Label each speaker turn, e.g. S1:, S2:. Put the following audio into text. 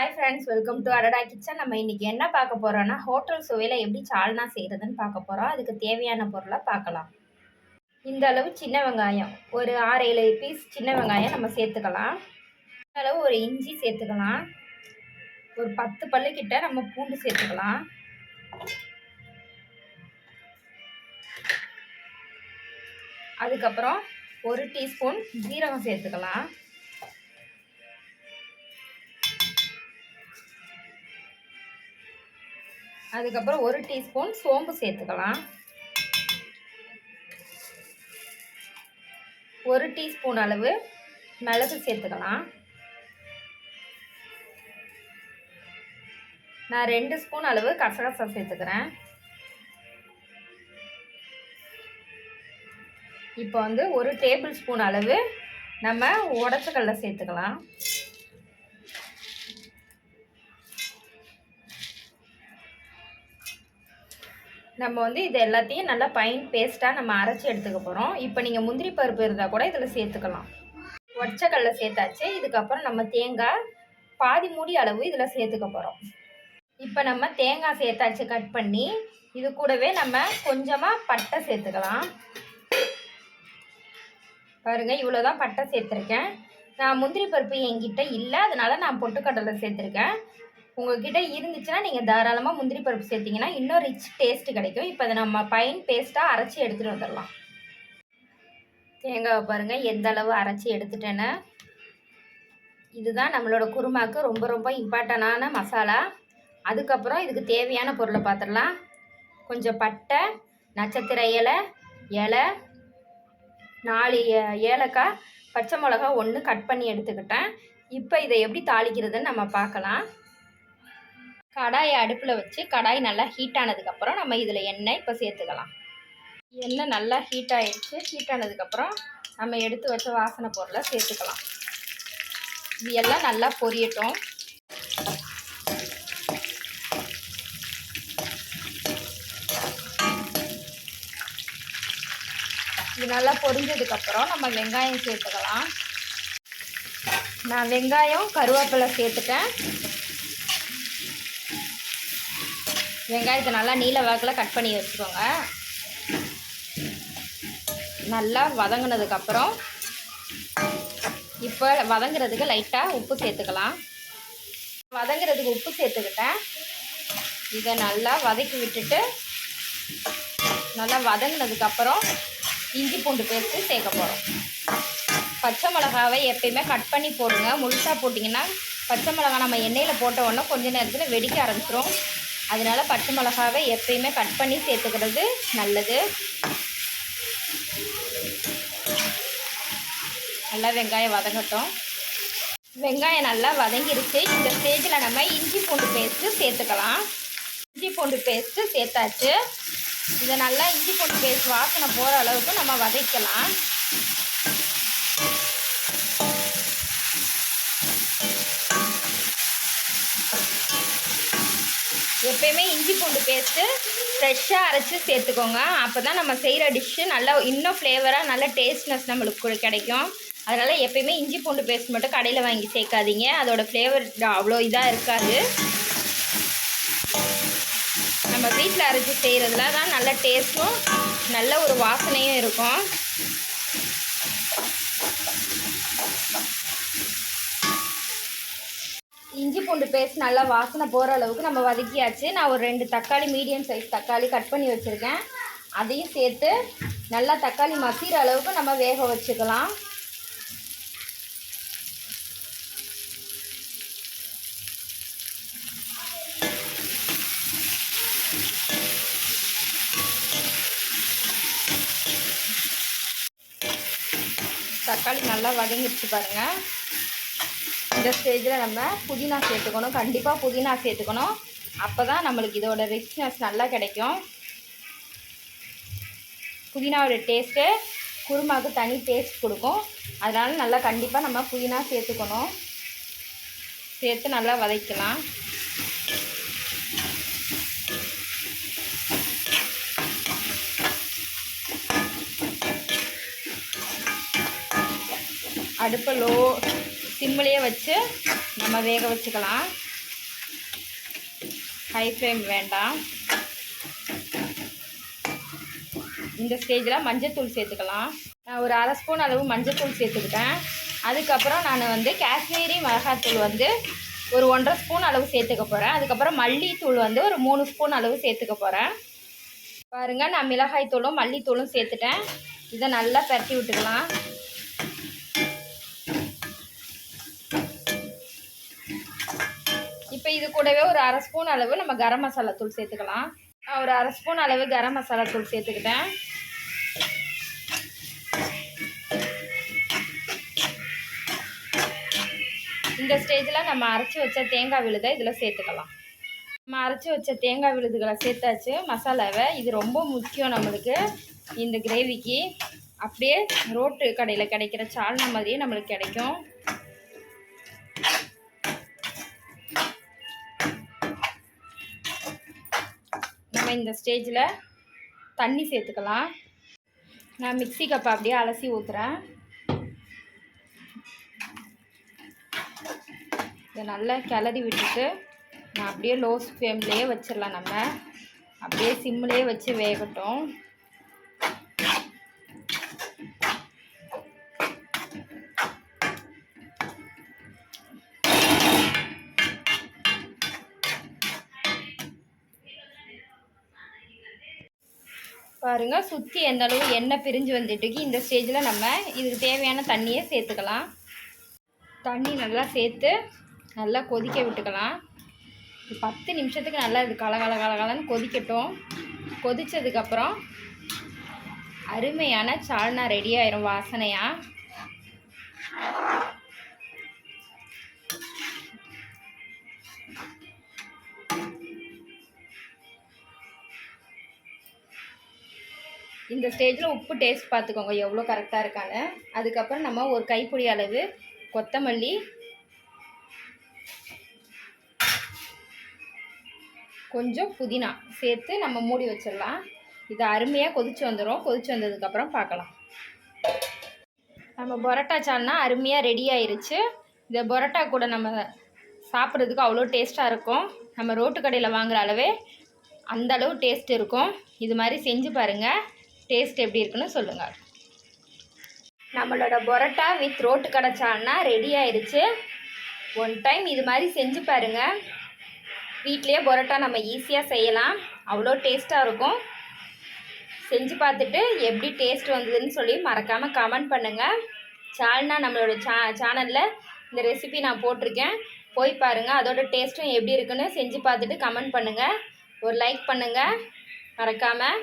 S1: Hi friends welcome to அடடா kitchen நம்ம இன்னைக்கு என்ன பார்க்க போறோம்னா ஹோட்டல் சுவையில் எப்படி சால்னா செய்கிறதுன்னு பார்க்க போகிறோம் அதுக்கு தேவையான பொருளை பார்க்கலாம். இந்த அளவு சின்ன வெங்காயம். ஒரு ஆறு ஏழு பீஸ் சின்ன வெங்காயம் நம்ம சேர்த்துக்கலாம். இந்த அளவு ஒரு இஞ்சி சேர்த்துக்கலாம். ஒரு பத்து பல்லு கிட்ட நம்ம பூண்டு சேர்த்துக்கலாம். அதுக்கப்புறம் ஒரு டீஸ்பூன் ஜீரகம் சேர்த்துக்கலாம். அதுக்கப்புறம் ஒரு டீஸ்பூன் சோம்பு சேர்த்துக்கலாம். ஒரு டீஸ்பூன் அளவு மிளகு சேர்த்துக்கலாம். நான் ரெண்டு ஸ்பூன் அளவு கசகசா சேர்த்துக்கிறேன். இப்போ வந்து ஒரு டேபிள் ஸ்பூன் அளவு நம்ம உடச்சக்கல்ல சேர்த்துக்கலாம். நம்ம வந்து இது எல்லாத்தையும் நல்லா பைன் பேஸ்ட்டாக நம்ம அரைச்சி எடுத்துக்க போகிறோம் இப்போ நீங்கள் முந்திரி பருப்பு இருந்தால் கூட இதில் சேர்த்துக்கலாம். ஒச்சக்கல்ல சேர்த்தாச்சு. இதுக்கப்புறம் நம்ம தேங்காய் பாதி மூடி அளவு இதில் சேர்த்துக்க போகிறோம் இப்போ நம்ம தேங்காய் சேர்த்தாச்சு கட் பண்ணி இது கூடவே நம்ம கொஞ்சமாக பட்டை சேர்த்துக்கலாம். பாருங்கள் இவ்வளோ தான் பட்டை சேர்த்துருக்கேன். நான் முந்திரி பருப்பு என்கிட்ட இல்லை அதனால நான் பொட்டுக்கடலை சேர்த்துருக்கேன். உங்கள்கிட்ட இருந்துச்சுன்னா நீங்கள் தாராளமாக முந்திரி பருப்பு சேர்த்திங்கன்னா இன்னும் ரிச் டேஸ்ட்டு கிடைக்கும். இப்போ அதை நம்ம பைன் பேஸ்ட்டாக அரைச்சி எடுத்துகிட்டு வந்துடலாம். தேங்காவை பாருங்கள் எந்த அளவு அரைச்சி எடுத்துட்டேன்னு. இதுதான் நம்மளோட குருமாவுக்கு ரொம்ப ரொம்ப இம்பார்ட்டண்டான மசாலா. அதுக்கப்புறம் இதுக்கு தேவையான பொருளை பார்த்துடலாம். கொஞ்சம் பட்டை நட்சத்திர இலை இலை நாலு ஏலக்காய் பச்சை மிளகா ஒன்று கட் பண்ணி எடுத்துக்கிட்டேன். இப்போ இதை எப்படி தாளிக்கிறதுன்னு நம்ம பார்க்கலாம். கடாயை அடுப்பில் வச்சு கடாய் நல்லா ஹீட் ஆனதுக்கப்புறம் நம்ம இதில் எண்ணெய் இப்போ சேர்த்துக்கலாம். எண்ணெய் நல்லா ஹீட் ஆகிடுச்சு ஹீட் ஆனதுக்கப்புறம் நம்ம எடுத்து வச்ச வாசனை பொருளை சேர்த்துக்கலாம். இது எல்லாம் நல்லா பொரியட்டும். இது நல்லா பொரிஞ்சதுக்கப்புறம் நம்ம வெங்காயம் சேர்த்துக்கலாம். நான் வெங்காயம் கருவேப்பிலை சேர்த்துட்டேன். வெங்காயத்தை நல்லா நீல வாக்கில் கட் பண்ணி வச்சுக்கோங்க. நல்லா வதங்கினதுக்கப்புறம் இப்போ வதங்குறதுக்கு லைட்டாக உப்பு சேர்த்துக்கலாம். வதங்குறதுக்கு உப்பு சேர்த்துக்கிட்டேன். இதை நல்லா வதக்கி விட்டுட்டு நல்லா வதங்கினதுக்கப்புறம் இஞ்சி பூண்டு பேஸ்ட்டு சேர்க்க போகிறோம் பச்சை மிளகாவை எப்பயுமே கட் பண்ணி போடுங்க. முழுசாக போட்டிங்கன்னா பச்சை மிளகா நம்ம எண்ணெயில் போட்ட உடனே கொஞ்ச நேரத்தில் வெடிக்க ஆரம்பிச்சிரும். அதனால பச்சை மிளகாவை எப்பயுமே கட் பண்ணி சேர்த்துக்கிறது நல்லது. நல்லா வெங்காயம் வதங்கட்டும். வெங்காயம் நல்லா வதங்கிருச்சு. இந்த ஸ்டேஜில் நம்ம இஞ்சி பூண்டு பேஸ்ட்டு சேர்த்துக்கலாம். இஞ்சி பூண்டு பேஸ்ட்டு சேர்த்தாச்சு. இதை நல்லா இஞ்சி பூண்டு பேஸ்ட் வாசனை போகிற அளவுக்கு நம்ம வதக்கலாம். எப்பயுமே இஞ்சி பூண்டு பேஸ்ட்டு ஃப்ரெஷ்ஷாக அரைச்சி சேர்த்துக்கோங்க. அப்போ தான் நம்ம செய்கிற டிஷ்ஷு நல்லா இன்னும் ஃப்ளேவராக நல்ல டேஸ்ட்னஸ் நம்மளுக்கு கிடைக்கும். அதனால் எப்பயுமே இஞ்சி பூண்டு பேஸ்ட் மட்டும் கடையில் வாங்கி சேர்க்காதீங்க. அதோடய ஃப்ளேவர் அவ்வளோ இதாக இருக்காது. நம்ம வீட்டில் அரைச்சி செய்கிறதுல தான் நல்ல டேஸ்ட்டும் நல்ல ஒரு வாசனையும் இருக்கும். இஞ்சி பூண்டு பேஸ்ட் நல்லா வாசனை போகிற அளவுக்கு நம்ம வதக்கியாச்சு. நான் ஒரு ரெண்டு தக்காளி மீடியம் சைஸ் தக்காளி கட் பண்ணி வச்சுருக்கேன். அதையும் சேர்த்து நல்லா தக்காளி மசிகிற அளவுக்கு நம்ம வேக வச்சுக்கலாம். தக்காளி நல்லா வதங்கிடுச்சு பாருங்கள் இந்த ஸ்டேஜில் நம்ம புதினா சேர்த்துக்கணும். கண்டிப்பாக புதினா சேர்த்துக்கணும். அப்போ தான் நம்மளுக்கு இதோட ரிச்னஸ் நல்லா கிடைக்கும். புதினாவோட டேஸ்ட்டு குருமாவுக்கு தனி டேஸ்ட் கொடுக்கும். அதனால் நல்லா கண்டிப்பாக நம்ம புதினா சேர்த்துக்கணும். சேர்த்து நல்லா வதக்கலாம். அடுப்பை லோ சிம்மிலேயே வச்சு நம்ம வேக வச்சுக்கலாம். ஹை ஃப்ளேம் வேண்டாம். இந்த ஸ்டேஜில் மஞ்சத்தூள் சேர்த்துக்கலாம். நான் ஒரு அரை ஸ்பூன் அளவு மஞ்சத்தூள் சேர்த்துக்கிட்டேன். அதுக்கப்புறம் நான் வந்து காஷ்மீரி மிளகாத்தூள் வந்து ஒரு ஒன்றரை ஸ்பூன் அளவு சேர்த்துக்க போகிறேன் அதுக்கப்புறம் மல்லித்தூள் வந்து ஒரு மூணு ஸ்பூன் அளவு சேர்த்துக்க போகிறேன் பாருங்கள் நான் மிளகாய் தூளும் மல்லித்தூளும் சேர்த்துட்டேன். இதை நல்லா பரட்டி விட்டுக்கலாம். இது கூடவே ஒரு அரை ஸ்பூன் அளவு நம்ம கரம் மசாலா தூள் சேர்த்துக்கலாம். நான் ஒரு அரை ஸ்பூன் அளவு கரம் மசாலா தூள் சேர்த்துக்கிட்டேன். இந்த ஸ்டேஜில் நம்ம அரைச்சி வச்ச தேங்காய் விழுதை இதில் சேர்த்துக்கலாம். நம்ம அரைச்சி வச்ச தேங்காய் விழுதுகளை சேர்த்தாச்சு மசாலாவை. இது ரொம்ப முக்கியம் நம்மளுக்கு இந்த கிரேவிக்கு அப்படியே ரோட்டு கடையில் கிடைக்கிற சால்னா மாதிரியே நம்மளுக்கு கிடைக்கும். நம்ம இந்த ஸ்டேஜில் தண்ணி சேர்த்துக்கலாம். நான் மிக்ஸி கப்பை அப்படியே அலசி ஊற்றுறேன் இதை நல்லா கிளறி விட்டுட்டு நான் அப்படியே லோ ஃப்ளேம்லேயே வச்சிடலாம் நம்ம. அப்படியே சிம்லேயே வச்சு வேகட்டும். பாருங்கள் சுற்றி எந்த அளவு எண்ணெய் பிரிஞ்சு வந்துட்டுக்கு இந்த ஸ்டேஜில் நம்ம இதுக்கு தேவையான தண்ணியை சேர்த்துக்கலாம். தண்ணி நல்லா சேர்த்து நல்லா கொதிக்க விட்டுக்கலாம். பத்து நிமிஷத்துக்கு நல்லா இது கலகல கலகலன்னு கொதிக்கட்டும். கொதித்ததுக்கப்புறம் அருமையான சால்னா ரெடி ஆயிரும் வாசனையாக இந்த ஸ்டேஜில் உப்பு டேஸ்ட் பார்த்துக்கோங்க எவ்வளோ கரெக்டாக இருக்கான்னு. அதுக்கப்புறம் நம்ம ஒரு கைப்பிடி அளவு கொத்தமல்லி. கொஞ்சம் புதினா சேர்த்து நம்ம மூடி வச்சிடலாம். இது அருமையாக கொதிச்சு வந்துடும் கொதிச்சு வந்ததுக்கப்புறம் பார்க்கலாம் நம்ம பரோட்டா சால்னா அருமையாக ரெடி ஆயிருச்சு. இந்த பரோட்டா கூட நம்ம சாப்பிட்றதுக்கு அவ்வளோ டேஸ்ட்டாக இருக்கும். நம்ம ரோட்டு கடையில் வாங்குகிற அளவே அந்த அளவு டேஸ்ட் இருக்கும். இது மாதிரி செஞ்சு பாருங்கள் டேஸ்ட் எப்படி இருக்குன்னு சொல்லுங்கள் நம்மளோட பரோட்டா வித் ரோட்டு கடை ரெடி ஆயிடுச்சு. ஒன் டைம் இது மாதிரி செஞ்சு பாருங்கள் வீட்லேயே பரோட்டா நம்ம ஈஸியாக செய்யலாம். அவ்வளோ டேஸ்ட்டாக இருக்கும். செஞ்சு பார்த்துட்டு எப்படி டேஸ்ட் வந்ததுன்னு சொல்லி மறக்காமல் கமெண்ட் பண்ணுங்கள் சால்னா நம்மளோட சா சேனலில் இந்த ரெசிபி நான் போட்டிருக்கேன். போய் பாருங்கள் அதோட டேஸ்ட்டும் எப்படி இருக்குன்னு செஞ்சு பார்த்துட்டு கமெண்ட் பண்ணுங்கள் ஒரு லைக் பண்ணுங்கள் மறக்காமல்